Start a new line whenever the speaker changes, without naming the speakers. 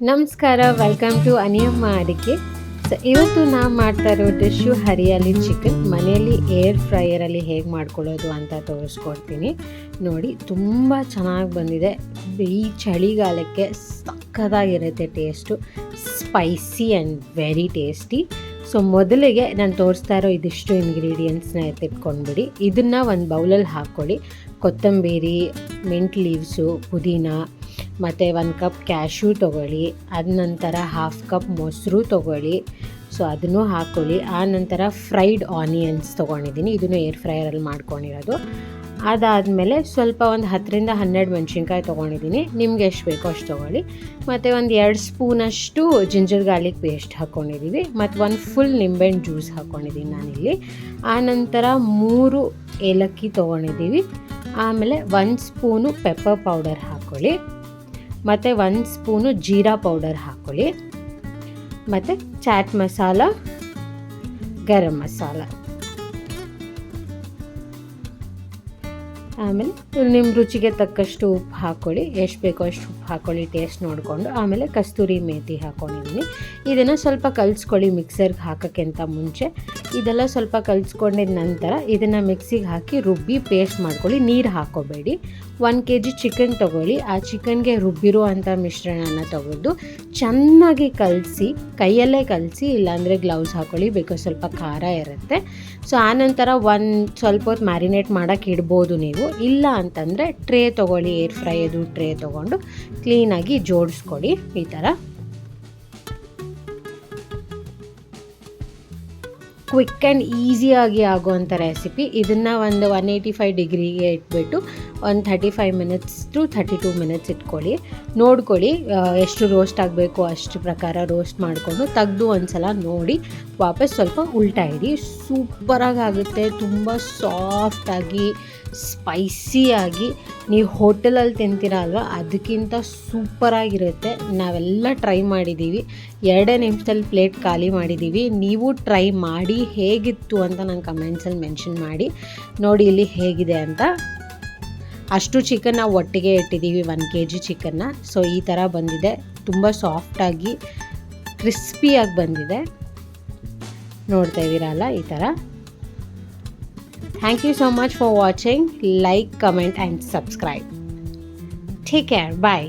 ನಮಸ್ಕಾರ welcome to ಅನಿಯಮ್ಮ ಅಡಿಕೆ. So ಇವತ್ತು ನಾವು ಮಾಡ್ತಾ ಇರೋ ಡಿಶ್ಶು ಹರಿಯಾಲಿ ಚಿಕನ್ ಮನೆಯಲ್ಲಿ ಏರ್ ಫ್ರೈಯರಲ್ಲಿ ಹೇಗೆ ಮಾಡ್ಕೊಳ್ಳೋದು ಅಂತ ತೋರಿಸ್ಕೊಡ್ತೀನಿ. ನೋಡಿ, ತುಂಬ ಚೆನ್ನಾಗಿ ಬಂದಿದೆ. ಈ ಚಳಿಗಾಲಕ್ಕೆ ಸಕ್ಕದಾಗಿರುತ್ತೆ taste spicy and very tasty so ಮೊದಲಿಗೆ ನಾನು ತೋರಿಸ್ತಾ ಇರೋ ಇದಿಷ್ಟು ಇಂಗ್ರೀಡಿಯೆಂಟ್ಸ್ನ ಎತ್ತಿಟ್ಕೊಂಡ್ಬಿಡಿ. ಇದನ್ನು ಒಂದು ಬೌಲಲ್ಲಿ ಹಾಕ್ಕೊಳ್ಳಿ. ಕೊತ್ತಂಬರಿ ಮಿಂಟ್ ಲೀವ್ಸು ಪುದೀನ ಮತ್ತು ಒಂದು ಕಪ್ ಕ್ಯಾಶ್ಯೂ ತೊಗೊಳ್ಳಿ, ಅದ ನಂತರ ಹಾಫ್ ಕಪ್ ಮೊಸರು ತೊಗೊಳ್ಳಿ. ಸೊ ಅದನ್ನು ಹಾಕ್ಕೊಳ್ಳಿ ಆ ನಂತರ ಫ್ರೈಡ್ ಆನಿಯನ್ಸ್ ತೊಗೊಂಡಿದ್ದೀನಿ. ಇದನ್ನು ಏರ್ ಫ್ರೈಯರಲ್ಲಿ ಮಾಡ್ಕೊಂಡಿರೋದು. ಅದಾದಮೇಲೆ ಸ್ವಲ್ಪ ಒಂದು ಹತ್ತರಿಂದ ಹನ್ನೆರಡು ಮೆಣಸಿನ್ಕಾಯಿ ತೊಗೊಂಡಿದ್ದೀನಿ. ನಿಮ್ಗೆ ಎಷ್ಟು ಬೇಕೋ ಅಷ್ಟು ತೊಗೊಳ್ಳಿ. ಮತ್ತು ಒಂದು ಎರಡು ಸ್ಪೂನಷ್ಟು ಜಿಂಜರ್ ಗಾರ್ಲಿಕ್ ಪೇಸ್ಟ್ ಹಾಕ್ಕೊಂಡಿದ್ದೀವಿ ಮತ್ತು ಒಂದು ಫುಲ್ ನಿಂಬೆಹಣ್ಣು ಜ್ಯೂಸ್ ಹಾಕ್ಕೊಂಡಿದ್ದೀನಿ ನಾನಿಲ್ಲಿ. ಆನಂತರ ಮೂರು ಏಲಕ್ಕಿ ತೊಗೊಂಡಿದ್ದೀವಿ ಆಮೇಲೆ ಒಂದು ಸ್ಪೂನು ಪೆಪ್ಪರ್ ಪೌಡರ್ ಹಾಕ್ಕೊಳ್ಳಿ ಮತ್ತು ಒಂದು ಸ್ಪೂನು ಜೀರಾ ಪೌಡರ್ ಹಾಕ್ಕೊಳ್ಳಿ ಮತ್ತು ಚಾಟ್ ಮಸಾಲ, ಗರಂ ಮಸಾಲ. ಆಮೇಲೆ ನಿಮ್ಮ ರುಚಿಗೆ ತಕ್ಕಷ್ಟು ಉಪ್ಪು ಹಾಕ್ಕೊಳ್ಳಿ ಎಷ್ಟು ಬೇಕೋ ಅಷ್ಟು ಉಪ್ಪು ಹಾಕ್ಕೊಳ್ಳಿ ಟೇಸ್ಟ್ ನೋಡಿಕೊಂಡು. ಆಮೇಲೆ ಕಸ್ತೂರಿ ಮೇಥಿ ಹಾಕ್ಕೊಂಡಿದ್ದೀನಿ ಇದನ್ನು ಸ್ವಲ್ಪ ಕಲಿಸ್ಕೊಳ್ಳಿ ಮಿಕ್ಸರ್ಗೆ ಹಾಕೋಕ್ಕಿಂತ ಮುಂಚೆ. ಇದೆಲ್ಲ ಸ್ವಲ್ಪ ಕಲಿಸ್ಕೊಂಡಿದ ನಂತರ ಇದನ್ನು ಮಿಕ್ಸಿಗೆ ಹಾಕಿ ರುಬ್ಬಿ ಪೇಸ್ಟ್ ಮಾಡ್ಕೊಳ್ಳಿ. ನೀರು ಹಾಕೋಬೇಡಿ. ಒನ್ ಕೆ ಜಿ ಚಿಕನ್ ತೊಗೊಳ್ಳಿ. ಆ ಚಿಕನ್ಗೆ ರುಬ್ಬಿರೋ ಅಂಥ ಮಿಶ್ರಣನ ತಗೊಂಡು ಚೆನ್ನಾಗಿ ಕಲಸಿ, ಕೈಯಲ್ಲೇ ಕಲಸಿ, ಇಲ್ಲಾಂದರೆ ಗ್ಲೌಸ್ ಹಾಕ್ಕೊಳ್ಳಿ ಬೇಕಾದ್ರೆ ಸ್ವಲ್ಪ ಖಾರ ಇರುತ್ತೆ. ಸೊ ಆನಂತರ ಒಂದು ಸ್ವಲ್ಪ ಹೊತ್ತು ಮ್ಯಾರಿನೇಟ್ ಮಾಡೋಕ್ಕೆ ಇಡ್ಬೋದು ನೀವು. ಇಲ್ಲ ಅಂತಂದರೆ ಟ್ರೇ ತೊಗೊಳ್ಳಿ ಏರ್ ಫ್ರೈ ಅದು ಟ್ರೇ ತೊಗೊಂಡು ಕ್ಲೀನಾಗಿ ಜೋಡಿಸ್ಕೊಡಿ. ಈ ಥರ ಕ್ವಿಕ್ ಆ್ಯಂಡ್ ಈಸಿಯಾಗಿ ಆಗುವಂಥ ರೆಸಿಪಿ ಇದನ್ನು ಒಂದು ಒನ್ ಏಯ್ಟಿ ಫೈವ್ ಡಿಗ್ರಿಗೆ ಇಟ್ಬಿಟ್ಟು ಒಂದು thirty five minutes to thirty two minutes ಇಟ್ಕೊಳ್ಳಿ. ನೋಡ್ಕೊಳ್ಳಿ ಎಷ್ಟು ರೋಸ್ಟ್ ಆಗಬೇಕು, ಅಷ್ಟು ಪ್ರಕಾರ ರೋಸ್ಟ್ ಮಾಡಿಕೊಂಡು ತೆಗೆದು ಒಂದು ಸಲ ನೋಡಿ, ವಾಪಸ್ ಸ್ವಲ್ಪ ಉಲ್ಟಾ ಇಡಿ. ಸೂಪರಾಗಿ ಆಗುತ್ತೆ, ತುಂಬ ಸಾಫ್ಟಾಗಿ ಸ್ಪೈಸಿಯಾಗಿ ನೀವು ಹೋಟೆಲಲ್ಲಿ ತಿಂತೀರ ಅಲ್ವಾ, ಅದಕ್ಕಿಂತ ಸೂಪರಾಗಿರುತ್ತೆ ನಾವೆಲ್ಲ ಟ್ರೈ ಮಾಡಿದ್ದೀವಿ. ಎರಡೇ ನಿಮಿಷದಲ್ಲಿ ಪ್ಲೇಟ್ ಖಾಲಿ ಮಾಡಿದ್ದೀವಿ. ನೀವು ಟ್ರೈ ಮಾಡಿ ಹೇಗಿತ್ತು ಅಂತ ನಂಗೆ ಕಮೆಂಟ್ಸಲ್ಲಿ ಮೆನ್ಷನ್ ಮಾಡಿ. ನೋಡಿ ಇಲ್ಲಿ ಹೇಗಿದೆ ಅಂತ. ಅಷ್ಟು ಚಿಕನ್ ನಾವು ಒಟ್ಟಿಗೆ ಇಟ್ಟಿದ್ದೀವಿ ಒನ್ ಕೆ ಜಿ ಚಿಕನ್ನ ಸೊ ಈ ಥರ ಬಂದಿದೆ. ತುಂಬ ಸಾಫ್ಟಾಗಿ ಕ್ರಿಸ್ಪಿಯಾಗಿ ಬಂದಿದೆ. ನೋಡ್ತಾ ಇದ್ದೀರಲ್ಲ ಈ ಥರ thank you so much for watching like comment and subscribe take care bye